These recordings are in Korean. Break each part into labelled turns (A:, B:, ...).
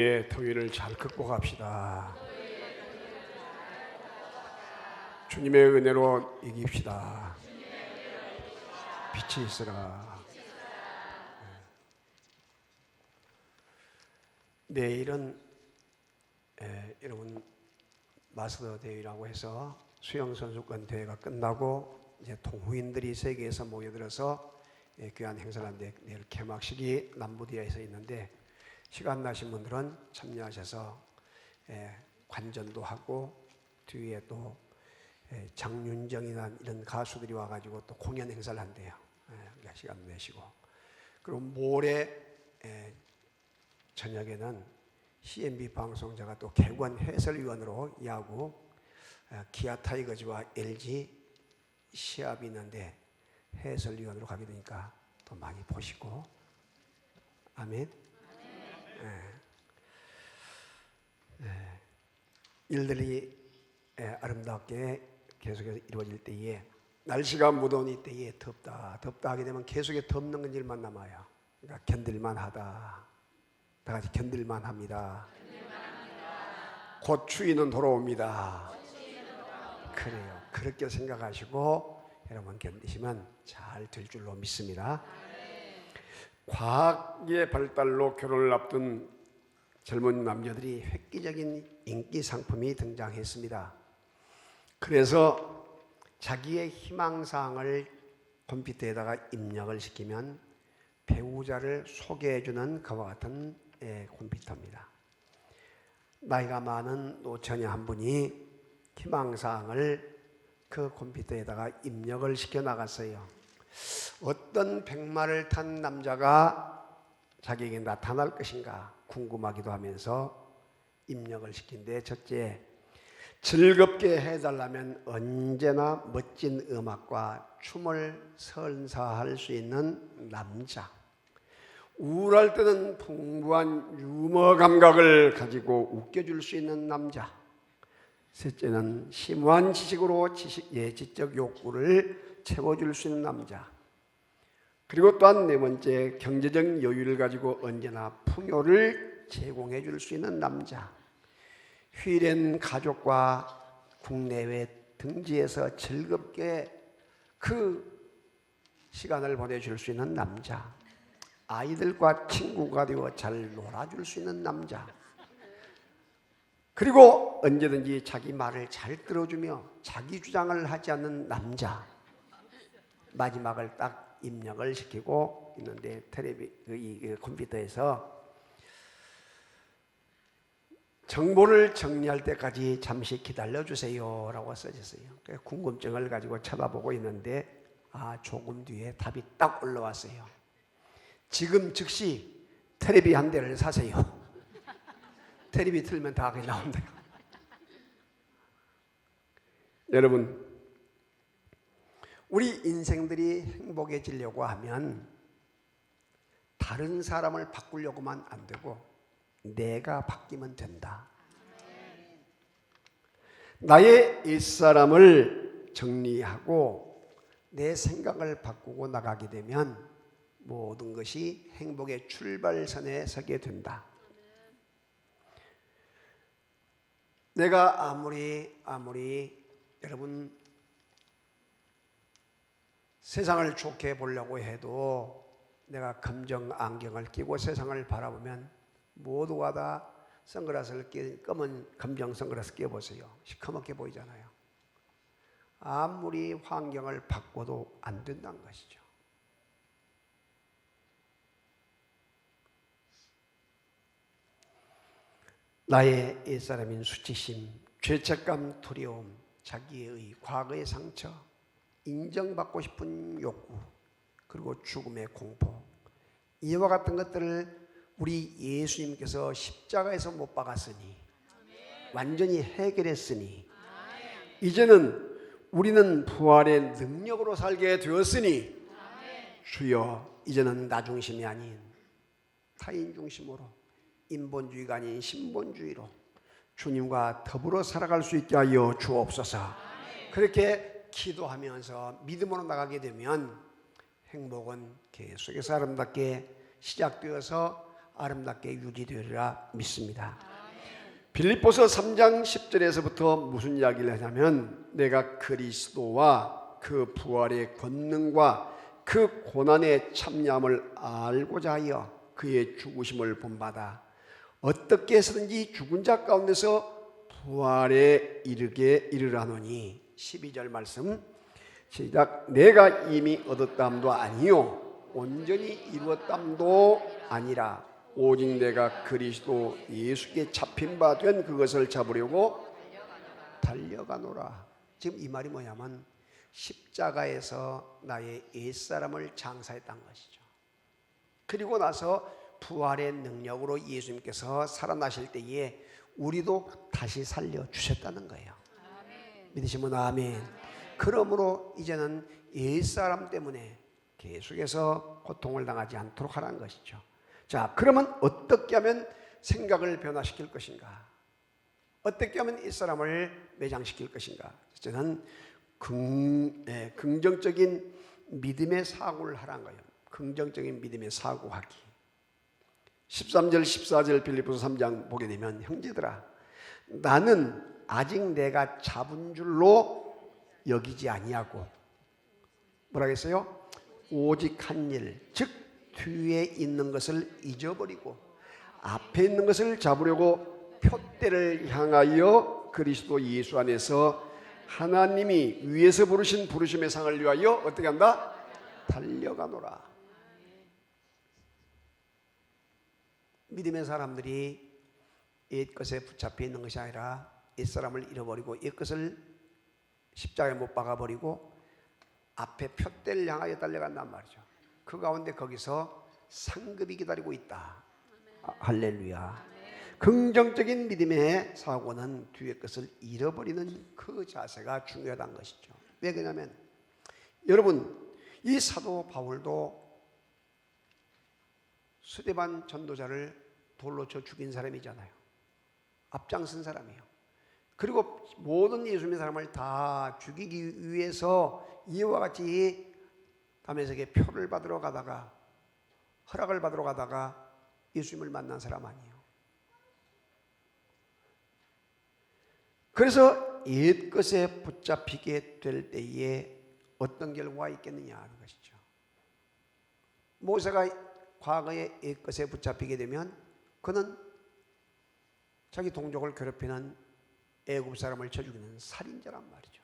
A: 예, 더위를 잘 극복합시다. 주님의 은혜로 이깁시다. 빛이 있으라. 내일은 에, 여러분 마스터 대회라고 해서 수영 선수권 대회가 끝나고 이제 동호인들이 세계에서 모여들어서 예, 귀한 행사를 하는데 내일 개막식이 남부디아에서 있는데 시간 나신 분들은 참여하셔서 예, 관전도 하고 뒤에 또 예, 장윤정이나 이런 가수들이 와가지고 또 공연 행사를 한대요. 예, 그러니까 시간 내시고 그리고 모레 예, 저녁에는 CNB 방송자가 또 개관 해설위원으로 야구 예, 기아 타이거즈와 LG 시합이 있는데 해설위원으로 가게 되니까 또 많이 보시고 아멘. 일들이 예, 아름답게 계속해서 이루어질 때에 날씨가 무더운 이때에 덥다 덥다 하게 되면 계속해 덮는 건 일만 남아요. 그러니까 견딜만 하다. 다 같이 견딜만 합니다. 곧 추위는 돌아옵니다. 그래요. 그렇게 생각하시고 여러분 견디시면 잘 될 줄로 믿습니다. 과학의 발달로 결혼을 앞둔 젊은 남녀들이 획기적인 인기 상품이 등장했습니다. 그래서 자기의 희망사항을 컴퓨터에다가 입력을 시키면 배우자를 소개해주는 그와 같은 예, 컴퓨터입니다. 나이가 많은 노처녀 한 분이 희망사항을 그 컴퓨터에다가 입력을 시켜 나갔어요. 어떤 백마를 탄 남자가 자기에게 나타날 것인가 궁금하기도 하면서 입력을 시킨데 첫째 즐겁게 해달라면 언제나 멋진 음악과 춤을 선사할 수 있는 남자. 우울할 때는 풍부한 유머 감각을 가지고 웃겨줄 수 있는 남자. 셋째는 심오한 지식으로 지식, 예, 지적 욕구를 채워줄 수 있는 남자 그리고 또한 네 번째 경제적 여유를 가지고 언제나 풍요를 제공해 줄 수 있는 남자. 휘랜 가족과 국내외 등지에서 즐겁게 그 시간을 보내줄 수 있는 남자. 아이들과 친구가 되어 잘 놀아줄 수 있는 남자. 그리고 언제든지 자기 말을 잘 들어주며 자기 주장을 하지 않는 남자. 마지막을 딱 입력을 시키고 있는데 텔레비 그 이, 이 컴퓨터에서 정보를 정리할 때까지 잠시 기다려 주세요라고 써졌어요. 궁금증을 가지고 쳐다보고 있는데 아 조금 뒤에 답이 딱 올라왔어요. 지금 즉시 텔레비 한 대를 사세요. 텔레비 틀면 다 그게 나온다. 여러분 우리 인생들이 행복해지려고 하면 다른 사람을 바꾸려고만 안 되고 내가 바뀌면 된다. 나의 옛사람을 정리하고 내 생각을 바꾸고 나가게 되면 모든 것이 행복의 출발선에 서게 된다. 내가 아무리 아무리 여러분 세상을 좋게 보려고 해도 내가 검정 안경을 끼고 세상을 바라보면 모두가 다 선글라스를 끼 검은 검정 선글라스 끼워보세요. 시커멓게 보이잖아요. 아무리 환경을 바꿔도 안 된다는 것이죠. 나의 옛사람인 수치심, 죄책감, 두려움, 자기의 과거의 상처, 인정받고 싶은 욕구, 그리고 죽음의 공포. 이와 같은 것들을 우리 예수님께서 십자가에서 못 박았으니, 완전히 해결했으니, 이제는 우리는 부활의 능력으로 살게 되었으니, 주여, 이제는 나 중심이 아닌 타인 중심으로, 인본주의가 아닌 신본주의로 주님과 더불어 살아갈 수 있게 하여 주옵소서. 그렇게 기도하면서 믿음으로 나가게 되면 행복은 계속해서 아름답게 시작되어서 아름답게 유지되리라 믿습니다. 빌립보서 3장 10절에서부터 무슨 이야기를 하냐면 내가 그리스도와 그 부활의 권능과 그 고난의 참여함을 알고자 하여 그의 죽으심을 본받아 어떻게 해서든지 죽은 자 가운데서 부활에 이르게 이르라노니 12절 말씀 시작 내가 이미 얻었담도 아니요 온전히 이루었담도 아니라 오직 내가 그리스도 예수께 잡힌 바 된 그것을 잡으려고 달려가노라. 지금 이 말이 뭐냐면 십자가에서 나의 옛사람을 장사했다는 것이죠. 그리고 나서 부활의 능력으로 예수님께서 살아나실 때에 우리도 다시 살려 주셨다는 거예요. 믿으시면 아멘. 그러므로 이제는 옛사람 때문에 계속해서 고통을 당하지 않도록 하라는 것이죠. 자, 그러면 어떻게 하면 생각을 변화시킬 것인가? 어떻게 하면 이 사람을 매장시킬 것인가? 저는 긍, 예, 긍정적인 믿음의 사고를 하라는 거예요. 긍정적인 믿음의 사고하기. 13절, 14절 빌립보서 3장 보게 되면 형제들아, 나는 아직 내가 잡은 줄로 여기지 아니하고 뭐라겠어요? 오직 한 일, 즉 뒤에 있는 것을 잊어버리고 앞에 있는 것을 잡으려고 표대를 향하여 그리스도 예수 안에서 하나님이 위에서 부르신 부르심의 상을 위하여 어떻게 한다? 달려가노라. 믿음의 사람들이 옛 것에 붙잡혀 있는 것이 아니라 옛 사람을 잃어버리고 옛 것을 십자가에 못 박아버리고 앞에 표대를 향하여 달려간단 말이죠. 그 가운데 거기서 상급이 기다리고 있다. 아, 할렐루야. 긍정적인 믿음의 사고는 뒤의 것을 잃어버리는 그 자세가 중요하다는 것이죠. 왜 그러냐면 여러분 이 사도 바울도 수대반 전도자를 돌로 쳐 죽인 사람이잖아요. 앞장선 사람이에요. 그리고 모든 예수님의 사람을 다 죽이기 위해서 이와 같이 담에색에 표를 받으러 가다가 허락을 받으러 가다가 예수님을 만난 사람 아니에요. 그래서 옛 것에 붙잡히게 될 때에 어떤 결과가 있겠느냐 하는 것이죠. 모세가 과거에 옛 것에 붙잡히게 되면 그는 자기 동족을 괴롭히는 애굽 사람을 쳐 죽이는 살인자란 말이죠.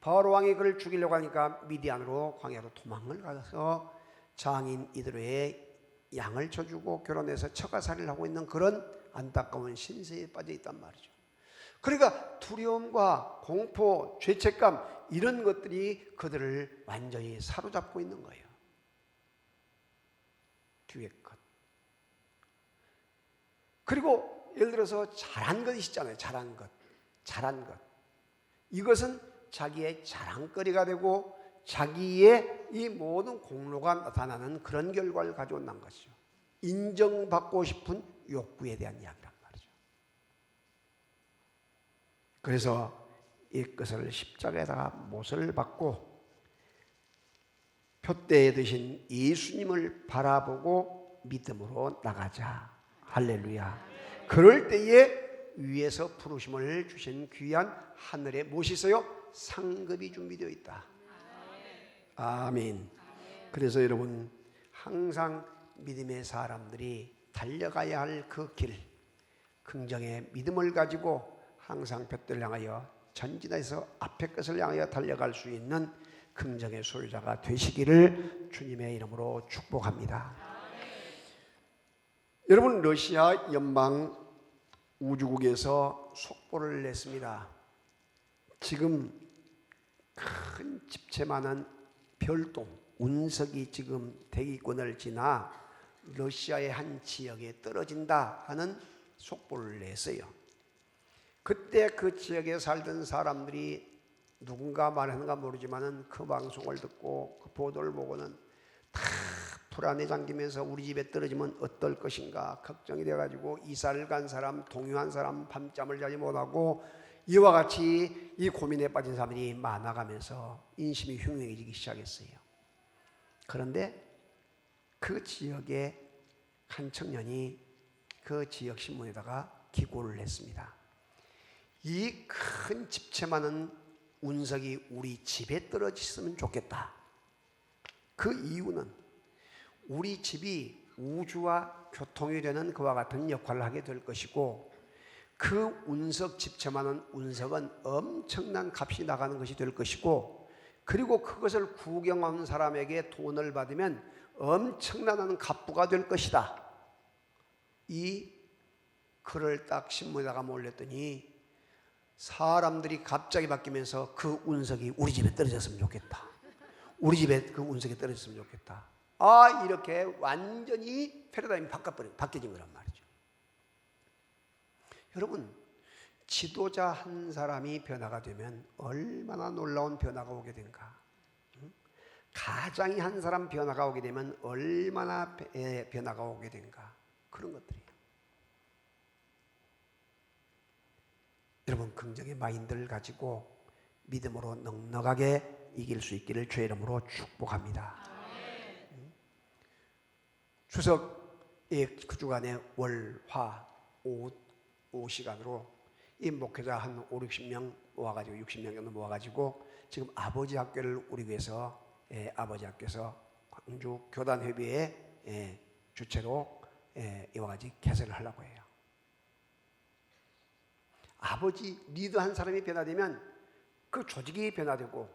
A: 바로 왕이 그를 죽이려고 하니까 미디안으로 광야로 도망을 가서 장인 이드로의 양을 쳐주고 결혼해서 처가살이를 하고 있는 그런 안타까운 신세에 빠져 있단 말이죠. 그러니까 두려움과 공포, 죄책감 이런 것들이 그들을 완전히 사로잡고 있는 거예요. 뒤에 것. 그리고 예를 들어서 잘한 것이 있잖아요. 잘한 것. 잘한 것. 이것은 자기의 자랑거리가 되고 자기의 이 모든 공로가 나타나는 그런 결과를 가져온다는 것이죠. 인정받고 싶은 욕구에 대한 이야기란 말이죠. 그래서 이것을 십자가에다가 못을 받고 표대에 드신 예수님을 바라보고 믿음으로 나가자. 할렐루야. 그럴 때에 위에서 부르심을 주신 귀한 하늘에 있어요? 상급이 준비되어 있다. 아멘. 그래서 여러분 항상 믿음의 사람들이 달려가야 할 그 길, 긍정의 믿음을 가지고 항상 볕들 향하여 전진해서 앞에 것을 향하여 달려갈 수 있는 긍정의 소유자가 되시기를 주님의 이름으로 축복합니다. 여러분 러시아 연방 우주국에서 속보를 냈습니다. 지금 큰 집채만한 별동 운석이 지금 대기권을 지나 러시아의 한 지역에 떨어진다 하는 속보를 냈어요. 그때 그 지역에 살던 사람들이 누군가 말하는가 모르지만은 그 방송을 듣고 그 보도를 보고는 다 불안에 잠기면서 우리 집에 떨어지면 어떨 것인가 걱정이 돼가지고 이사를 간 사람, 동요한 사람 밤잠을 자지 못하고 이와 같이 이 고민에 빠진 사람들이 많아가면서 인심이 흉흉해지기 시작했어요. 그런데 그 지역에 한 청년이 그 지역 신문에다가 기고를 했습니다. 이 큰 집채 많은 운석이 우리 집에 떨어졌으면 좋겠다. 그 이유는 우리 집이 우주와 교통이 되는 그와 같은 역할을 하게 될 것이고 그 운석 집채만한 운석은 엄청난 값이 나가는 것이 될 것이고 그리고 그것을 구경하는 사람에게 돈을 받으면 엄청난 갑부가 될 것이다. 이 글을 딱 신문에다가 몰렸더니 사람들이 갑자기 바뀌면서 그 운석이 우리 집에 떨어졌으면 좋겠다. 우리 집에 그 운석이 떨어졌으면 좋겠다. 아 이렇게 완전히 패러다임이 바꿔버려 바뀌어진 거란 말이죠. 여러분 지도자 한 사람이 변화가 되면 얼마나 놀라운 변화가 오게. 응? 가장이 한 사람 변화가 오게 되면 얼마나 배- 에, 변화가 오게 된가. 그런 것들이에요. 여러분 긍정의 마인드를 가지고 믿음으로 넉넉하게 이길 수 있기를 주의 이름으로 축복합니다. 음. 추석의 그 주간에 월, 화, 오, 오 시간으로 이 목회자 한 5, 60명 모아가지고 60명 정도 모아가지고 지금 아버지 학교를 우리 위해서 예, 아버지 학교에서 광주 교단회비의 예, 주체로 예, 이와 같이 개설을 하려고 해요. 아버지 리더 한 사람이 변화되면 그 조직이 변화되고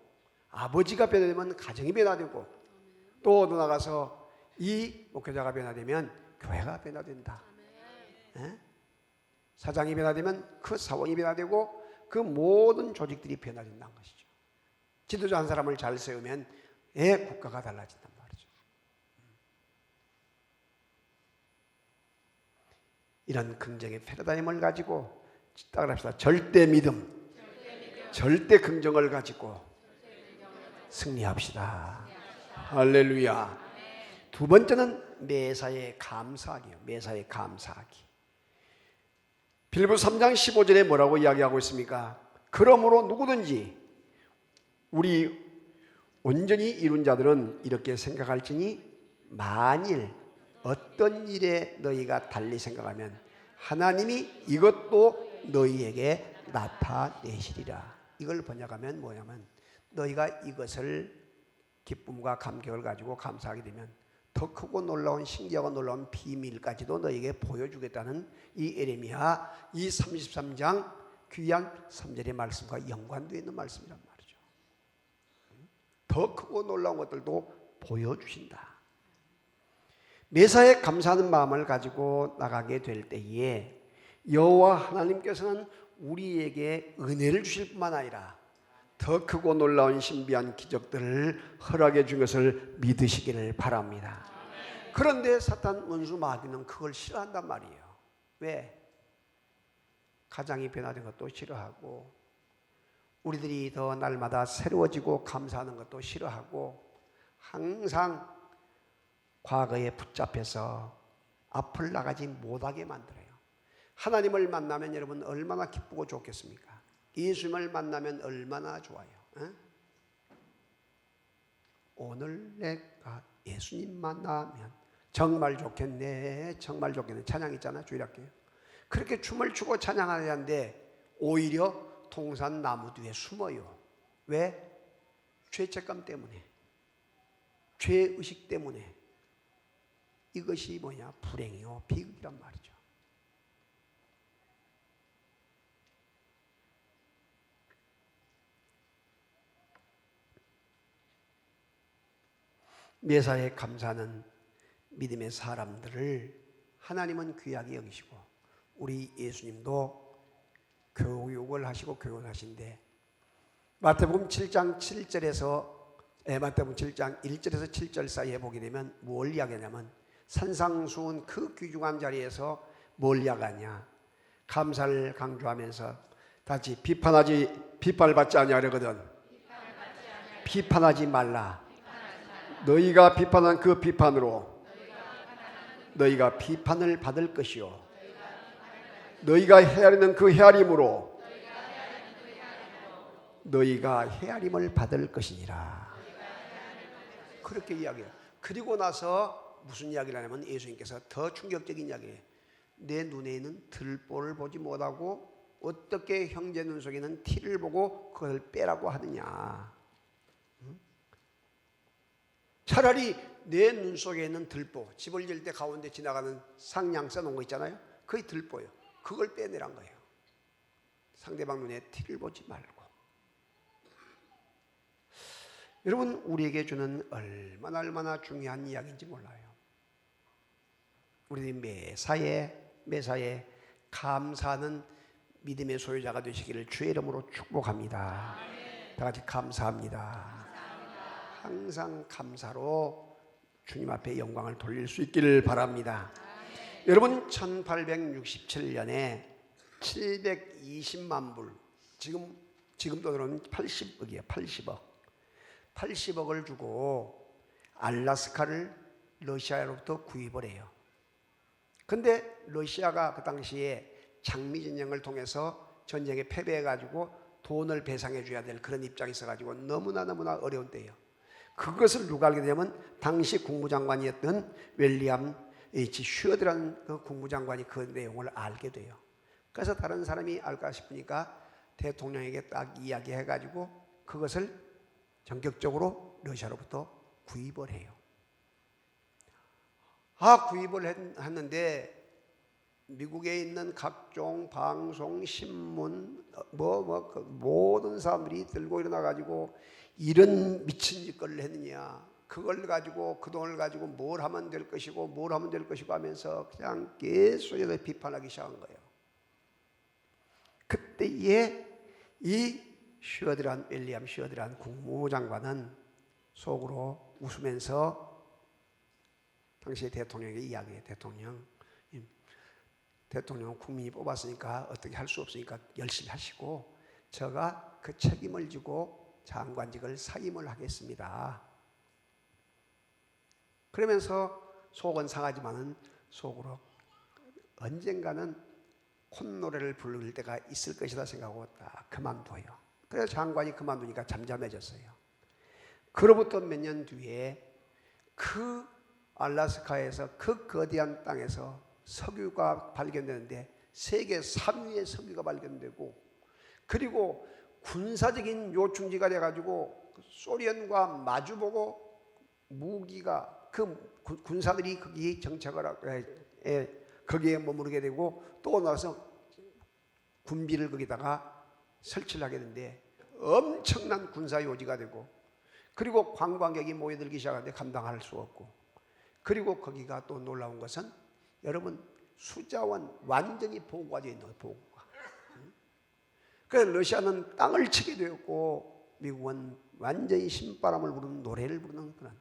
A: 아버지가 변화되면 가정이 변화되고 또 나가서 이 목회자가 변화되면 교회가 변화된다. 예? 사장이 변화되면 그 사원이 변화되고 그 모든 조직들이 변화된다는 것이죠. 지도자 한 사람을 잘 세우면 예, 국가가 달라진단 말이죠. 이런 긍정의 패러다임을 가지고 따라 합시다. 절대 믿음, 절대 긍정을 가지고 승리합시다. 할렐루야. 두 번째는 매사에 감사하기요. 매사에 감사하기. 빌보 3장 15절에 뭐라고 이야기하고 있습니까? 그러므로 누구든지 우리 온전히 이룬 자들은 이렇게 생각할지니 만일 어떤 일에 너희가 달리 생각하면 하나님이 이것도 너희에게 나타내시리라. 이걸 번역하면 뭐냐면 너희가 이것을 기쁨과 감격을 가지고 감사하게 되면 더 크고 놀라운 신기하고 놀라운 비밀까지도 너에게 보여주겠다는 이 에레미야 이 33장 귀한 3절의 말씀과 연관되어 있는 말씀이란 말이죠. 더 크고 놀라운 것들도 보여주신다. 매사에 감사하는 마음을 가지고 나가게 될 때에 여호와 하나님께서는 우리에게 은혜를 주실 뿐만 아니라 더 크고 놀라운 신비한 기적들을 허락해 준 것을 믿으시기를 바랍니다. 그런데 사탄 원수 마귀는 그걸 싫어한단 말이에요. 왜? 가장이 변화된 것도 싫어하고 우리들이 더 날마다 새로워지고 감사하는 것도 싫어하고 항상 과거에 붙잡혀서 앞을 나가지 못하게 만들어요. 하나님을 만나면 여러분 얼마나 기쁘고 좋겠습니까? 예수님을 만나면 얼마나 좋아요. 에? 오늘 내가 예수님 만나면 정말 좋겠네, 정말 좋겠네. 찬양 있잖아, 주일학교. 그렇게 춤을 추고 찬양하는데 오히려 동산 나무 뒤에 숨어요. 왜? 죄책감 때문에, 죄의식 때문에. 이것이 뭐냐? 불행이요, 비극이란 말이죠. 매사에 감사하는 믿음의 사람들을 하나님은 귀하게 여기시고 우리 예수님도 교육을 하시고 교훈하신데 마태복음 7장 7절에서 에, 마태복음 7장 1절에서 7절 사이에 보게 되면 뭘 이야기하냐면 산상수훈 그 귀중한 자리에서 뭘 이야기하냐? 감사를 강조하면서 다시 비판하지 비판을 받지 아니하려거든. 비판하지 말라 너희가 비판한 그 비판으로 너희가 비판을 받을 것이요 너희가 헤아리는 그 헤아림으로 너희가 헤아림을 받을 것이니라 그렇게 이야기해요 그리고 나서 무슨 이야기를 하냐면 예수님께서 더 충격적인 이야기예요. 내 눈에는 들보를 보지 못하고 어떻게 형제 눈 속에는 티를 보고 그걸 빼라고 하느냐. 응? 차라리 내 눈 속에 있는 들보, 집을 질때 가운데 지나가는 상냥 써놓은 거 있잖아요. 그게 들보예요. 그걸 빼내란 거예요. 상대방 눈에 티를 보지 말고. 여러분 우리에게 주는 얼마나 얼마나 중요한 이야기인지 몰라요. 우리들이 매사에 매사에 감사하는 믿음의 소유자가 되시기를 주의 이름으로 축복합니다. 다 같이 감사합니다. 항상 감사로 주님 앞에 영광을 돌릴 수 있기를 바랍니다. 여러분 1867년에 720만 불 지금 지금 돈으로는 80억이에요. 80억. 80억을 주고 알라스카를 러시아로부터 구입을 해요. 근데 러시아가 그 당시에 장미 전쟁을 통해서 전쟁에 패배해 가지고 돈을 배상해 줘야 될 그런 입장이 있어 가지고 너무나 너무나 어려운 때예요. 그것을 누가 알게 되냐면 당시 국무장관이었던 웰리엄 H 슈어드라는 그 국무장관이 그 내용을 알게 돼요. 그래서 다른 사람이 알까 싶으니까 대통령에게 딱 이야기해 가지고 그것을 전격적으로 러시아로부터 구입을 해요. 아 구입을 했- 했는데 미국에 있는 각종 방송, 신문, 뭐, 뭐, 그 모든 사람들이 들고 일어나 가지고 이런 미친 짓거리를 했느냐. 그걸 가지고 그 돈을 가지고 뭘 하면 될 것이고 뭘 하면 될 것이고 하면서 그냥 계속해서 비판하기 시작한 거예요. 그때에 이 슈어드란 윌리엄 슈어드란 국무장관은 속으로 웃으면서 당시 대통령에게 이야기해 대통령 음, 대통령 국민이 뽑았으니까 어떻게 할 수 없으니까 열심히 하시고 제가 그 책임을 지고 장관직을 사임을 하겠습니다. 그러면서 속은 상하지만은 속으로 언젠가는 콧노래를 부를 때가 있을 것이다 생각하고 딱 그만둬요. 그래서 장관이 그만두니까 잠잠해졌어요. 그로부터 몇 년 뒤에 그 알라스카에서 그 거대한 땅에서 석유가 발견되는데 세계 3위의 석유가 발견되고 그리고 군사적인 요충지가 돼가지고 소련과 마주보고 무기가 그 군- 군사들이 거기 정착을 하고 거기에 머무르게 되고 또 나서 군비를 거기다가 설치를 하게 되는데 엄청난 군사 요지가 되고 그리고 관광객이 모여들기 시작하는데 감당할 수 없고 그리고 거기가 또 놀라운 것은 여러분 수자원 완전히 보호가 되어 있는 응? 그래서 러시아는 땅을 치게 되었고 미국은 완전히 신바람을 부르는 노래를 부르는 그런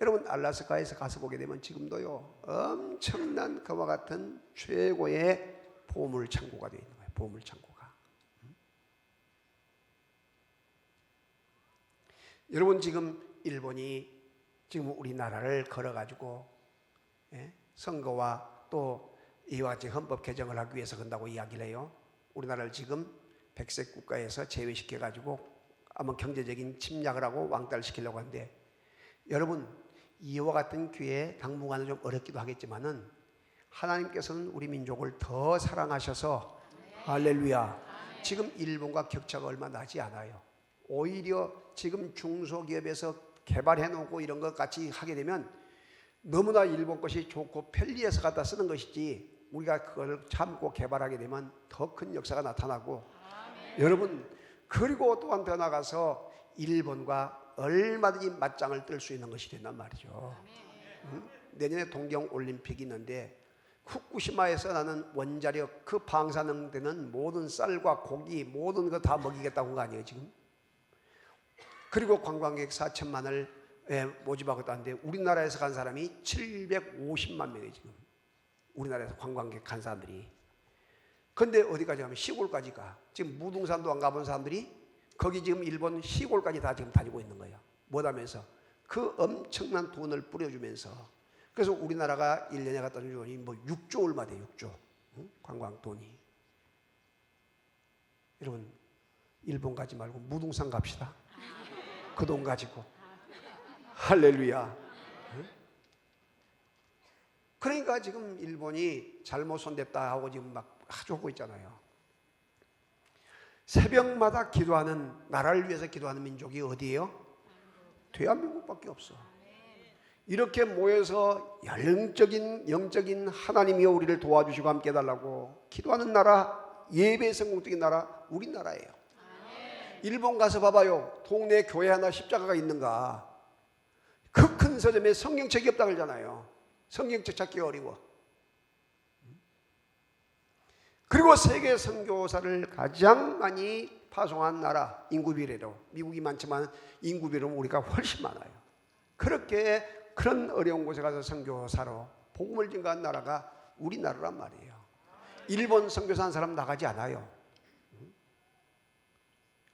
A: 여러분 알라스카에서 가서 보게 되면 지금도요 엄청난 그와 같은 최고의 보물 창고가 되어 있는 거예요 보물 창고가 응? 여러분 지금 일본이 지금 우리나라를 걸어가지고 예? 선거와 또 이와 같이 헌법 개정을 하기 위해서 건다고 이야기를 해요. 우리나라를 지금 백색 국가에서 제외시켜 가지고 아마 경제적인 침략을 하고 왕따를 시키려고 하는데 여러분 이와 같은 기회에 당분간은 좀 어렵기도 하겠지만은 하나님께서는 우리 민족을 더 사랑하셔서 할렐루야. 지금 일본과 격차가 얼마 나지 않아요. 오히려 지금 중소기업에서 개발해 놓고 이런 것 같이 하게 되면 너무나 일본 것이 좋고 편리해서 갖다 쓰는 것이지 우리가 그걸 참고 개발하게 되면 더 큰 역사가 나타나고 여러분 그리고 또한 더 나가서 일본과 얼마든지 맞짱을 뜰 수 있는 것이 된단 말이죠. 응? 내년에 동경 올림픽이 있는데 후쿠시마에서 나는 원자력 그 방사능 되는 모든 쌀과 고기 모든 거 다 먹이겠다고 한 거 아니에요 지금? 그리고 관광객 4천만을 예, 모집하고 하는데 우리나라에서 간 사람이 750만 명이 지금 우리나라에서 관광객 간 사람들이 근데 어디까지 가면 시골까지 가. 지금 무등산도 안 가본 사람들이 거기 지금 일본 시골까지 다 지금 다니고 있는 거예요. 뭐하면서? 그 엄청난 돈을 뿌려주면서. 그래서 우리나라가 1년에 갖다 주는 돈이 뭐 6조 얼마 돼 6조? 응? 관광 돈이. 여러분 일본 가지 말고 무등산 갑시다. 그 돈 가지고. 할렐루야. 응? 그러니까 지금 일본이 잘못 손댔다 하고 지금 막 아주 하고 있잖아요. 새벽마다 기도하는 나라를 위해서 기도하는 민족이 어디예요? 대한민국밖에 없어. 이렇게 모여서 영적인 영적인 하나님이여 우리를 도와주시고 함께 해달라고 기도하는 나라 예배 성공적인 나라 우리나라예요. 일본 가서 봐봐요. 동네 교회 하나 십자가가 있는가? 그 큰 서점에 성경책이 없다 그러잖아요. 성경책 찾기 어려워. 그리고 세계 선교사를 가장 많이 파송한 나라 인구 비례로 미국이 많지만 인구 비례로 우리가 훨씬 많아요. 그렇게 그런 어려운 곳에 가서 선교사로 복음을 증거한 나라가 우리나라란 말이에요. 일본 선교사 한 사람 나가지 않아요.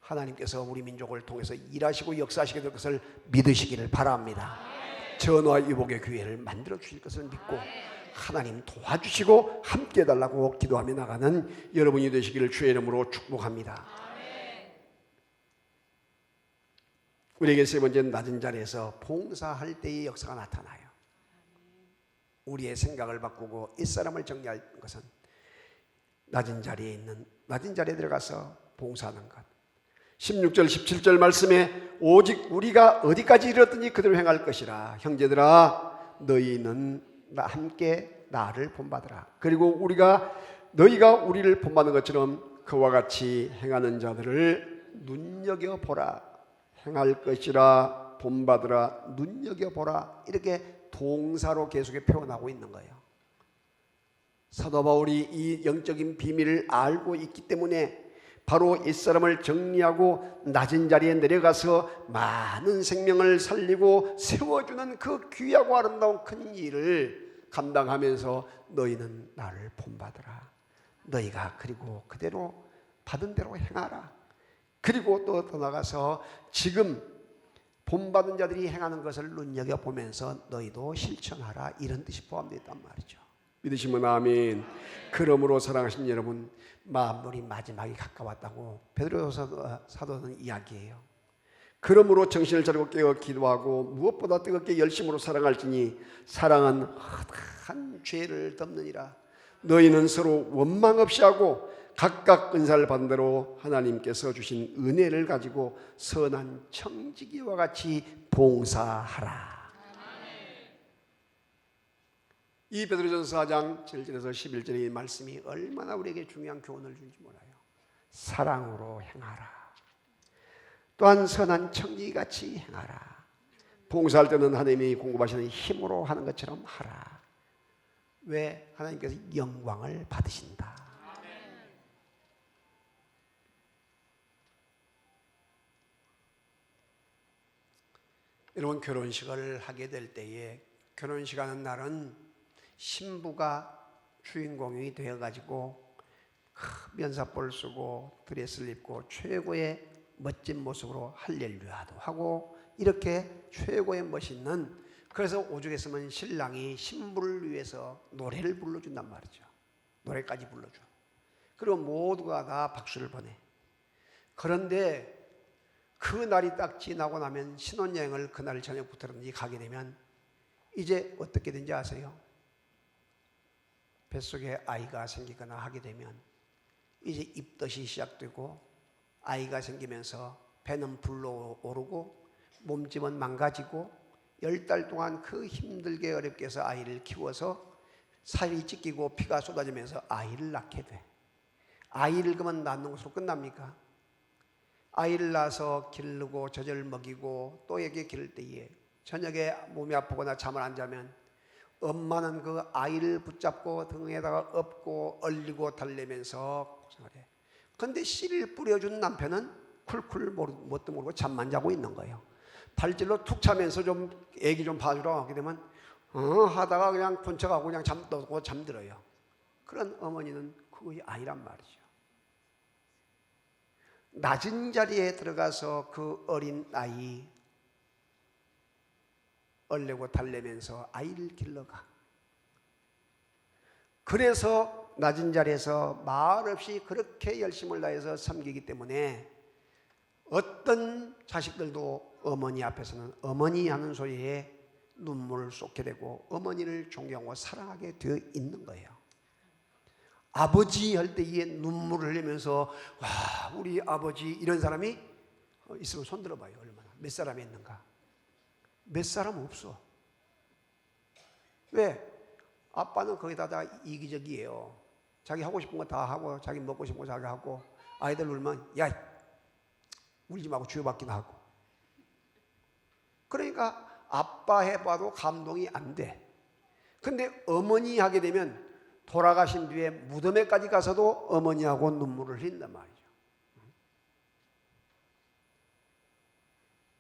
A: 하나님께서 우리 민족을 통해서 일하시고 역사하시게 될 것을 믿으시기를 바랍니다. 전화 위복의 교회를 만들어 주실 것을 믿고 하나님 도와주시고 함께 해달라고 기도하며 나가는 여러분이 되시기를 주의 이름으로 축복합니다. 우리에게 세 번째 낮은 자리에서 봉사할 때의 역사가 나타나요. 우리의 생각을 바꾸고 이 사람을 정리할 것은 낮은 자리에 있는 낮은 자리에 들어가서 봉사하는 것. 16절 17절 말씀에 오직 우리가 어디까지 이르렀든지 그대로 행할 것이라 형제들아 너희는 나 함께 나를 본받으라. 그리고 우리가 너희가 우리를 본받는 것처럼 그와 같이 행하는 자들을 눈여겨 보라. 행할 것이라 본받으라 눈여겨 보라. 이렇게 동사로 계속해 표현하고 있는 거예요. 사도 바울이 이 영적인 비밀을 알고 있기 때문에 바로 이 사람을 정리하고 낮은 자리에 내려가서 많은 생명을 살리고 세워주는 그 귀하고 아름다운 큰 일을 감당하면서 너희는 나를 본받으라. 너희가 그리고 그대로 받은 대로 행하라. 그리고 또 더 나가서 지금 본받은 자들이 행하는 것을 눈여겨 보면서 너희도 실천하라 이런 뜻이 포함되어 있단 말이죠. 믿으시면 아멘. 그러므로 사랑하신 여러분 마무리 마지막이 가까웠다고 베드로 사도는 이야기해요. 그러므로 정신을 차리고 깨어 기도하고 무엇보다 뜨겁게 열심으로 사랑할지니 사랑은 한 죄를 덮느니라. 너희는 서로 원망 없이 하고 각각 은사를 받은 대로 하나님께서 주신 은혜를 가지고 선한 청지기와 같이 봉사하라. 이 베드로전서 4장 7절에서 11절의 말씀이 얼마나 우리에게 중요한 교훈을 주는지 몰라요. 사랑으로 행하라. 또한 선한 청지같이 행하라. 봉사할 때는 하나님이 공급하시는 힘으로 하는 것처럼 하라. 왜 하나님께서 영광을 받으신다. 여러분 결혼식을 하게 될 때에 결혼식 하는 날은 신부가 주인공이 되어 가지고 면사볼 쓰고 드레스를 입고 최고의 멋진 모습으로 할렐루야도 하고 이렇게 최고의 멋있는 그래서 오죽했으면 신랑이 신부를 위해서 노래를 불러준단 말이죠. 노래까지 불러줘. 그리고 모두가 다 박수를 보내. 그런데 그 날이 딱 지나고 나면 신혼여행을 그날 저녁부터든지 가게 되면 이제 어떻게 된지 아세요? 뱃속에 아이가 생기거나 하게 되면 이제 입덧이 시작되고 아이가 생기면서 배는 불러오르고 몸집은 망가지고 열 달 동안 그 힘들게 어렵게 해서 아이를 키워서 살이 찢기고 피가 쏟아지면서 아이를 낳게 돼. 아이를 그러면 낳는 것으로 끝납니까? 아이를 낳아서 기르고 젖을 먹이고 또 에게 기를 때에 저녁에 몸이 아프거나 잠을 안 자면 엄마는 그 아이를 붙잡고 등에다가 업고 얼리고 달래면서 고생을 해. 근데 씨를 뿌려준 남편은 쿨쿨 뭣도 모르고 잠만 자고 있는 거예요. 발질로 툭 차면서 좀 애기 좀 봐주라 하게 되면 어 하다가 그냥 분쳐가고 그냥 잠들고 잠들어요. 그런 어머니는 그의 아이란 말이죠. 낮은 자리에 들어가서 그 어린 아이 얼레고 달래면서 아이를 길러가. 그래서 낮은 자리에서 말 없이 그렇게 열심을 다해서 섬기기 때문에 어떤 자식들도 어머니 앞에서는 어머니 하는 소리에 눈물을 쏟게 되고 어머니를 존경하고 사랑하게 되어 있는 거예요. 아버지 할 때에 눈물을 흘리면서 와 우리 아버지 이런 사람이 어, 있으면 손 들어봐요 얼마나 몇 사람이 있는가 몇 사람 없어 왜 아빠는 거기다 다 이기적이에요 자기 하고 싶은 거 다 하고 자기 먹고 싶은 거 자기 하고 아이들 울면 야 울지 말고 주여받기도 하고 그러니까 아빠 해봐도 감동이 안 돼. 근데 어머니 하게 되면 돌아가신 뒤에 무덤에까지 가서도 어머니하고 눈물을 흘린단 말이죠.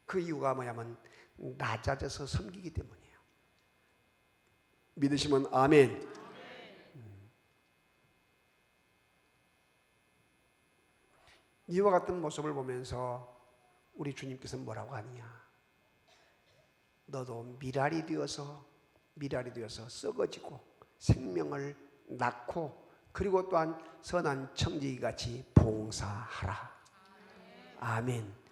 A: 그 이유가 뭐냐면 낮아져서 섬기기 때문이에요. 믿으시면 아멘. 음. 이와 같은 모습을 보면서 우리 주님께서 뭐라고 하느냐? 너도 미랄이 되어서 미랄이 되어서 썩어지고 생명을 낳고 그리고 또한 선한 청지기 같이 봉사하라. 아멘.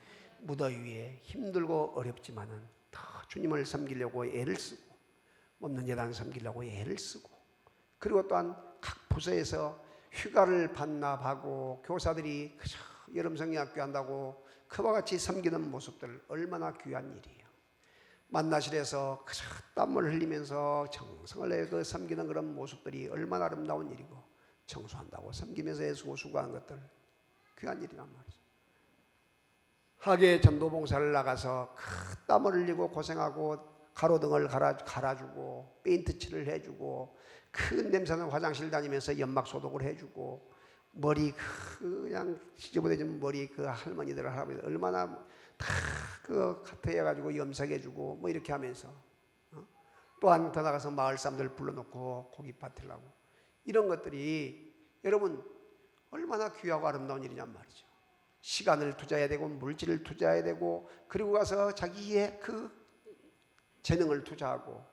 A: 무더위에 힘들고 어렵지만은 더 주님을 섬기려고 애를 쓰고 없는 예당 섬기려고 애를 쓰고 그리고 또한 각 부서에서 휴가를 반납하고 교사들이 그저 여름 성경학교 한다고 그와 같이 섬기는 모습들 얼마나 귀한 일이에요. 만나실에서 그저 땀을 흘리면서 정성을 내그 섬기는 그런 모습들이 얼마나 아름다운 일이고 청소한다고 섬기면서 애쓰고 수고한 것들 귀한 일이란 말이죠. 하계 전도 봉사를 나가서 그 땀을 흘리고 고생하고 가로등을 갈아, 갈아주고 페인트칠을 해주고 그 냄새나는 화장실 다니면서 연막 소독을 해주고 머리 그냥 지저분해진 머리 그 할머니들 할아버지들 얼마나 다그 카트해 가지고 염색해주고 뭐 이렇게 하면서 어? 또한 더 나가서 마을 사람들 불러놓고 고깃밭을 하고 이런 것들이 여러분 얼마나 귀하고 아름다운 일이냔 말이죠. 시간을 투자해야 되고 물질을 투자해야 되고 그리고 가서 자기의 그 재능을 투자하고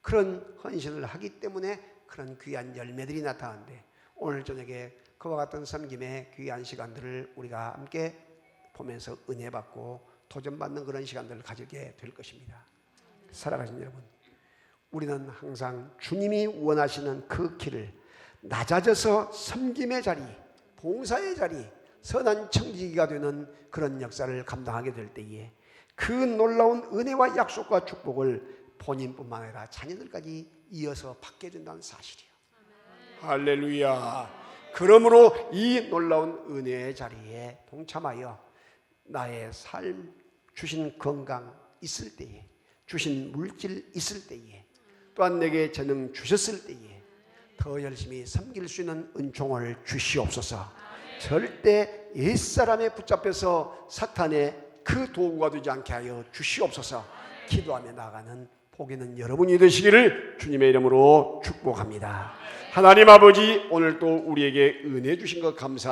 A: 그런 헌신을 하기 때문에 그런 귀한 열매들이 나타나는데 오늘 저녁에 그와 같은 섬김의 귀한 시간들을 우리가 함께 보면서 은혜 받고 도전받는 그런 시간들을 가지게 될 것입니다. 살아가신 여러분, 우리는 항상 주님이 원하시는 그 길을 낮아져서 섬김의 자리, 봉사의 자리, 선한 청지기가 되는 그런 역사를 감당하게 될 때에 그 놀라운 은혜와 약속과 축복을 본인뿐만 아니라 자녀들까지 이어서 받게 된다는 사실이요. 할렐루야. 그러므로 이 놀라운 은혜의 자리에 동참하여 나의 삶 주신 건강 있을 때에 주신 물질 있을 때에 또한 내게 재능 주셨을 때에 더 열심히 섬길 수 있는 은총을 주시옵소서. 절대 옛사람에 붙잡혀서 사탄의 그 도구가 되지 않게 하여 주시옵소서. 기도하며 나가는 복있는 여러분이 되시기를 주님의 이름으로 축복합니다. 하나님 아버지 오늘 또 우리에게 은혜 주신 것 감사합니다.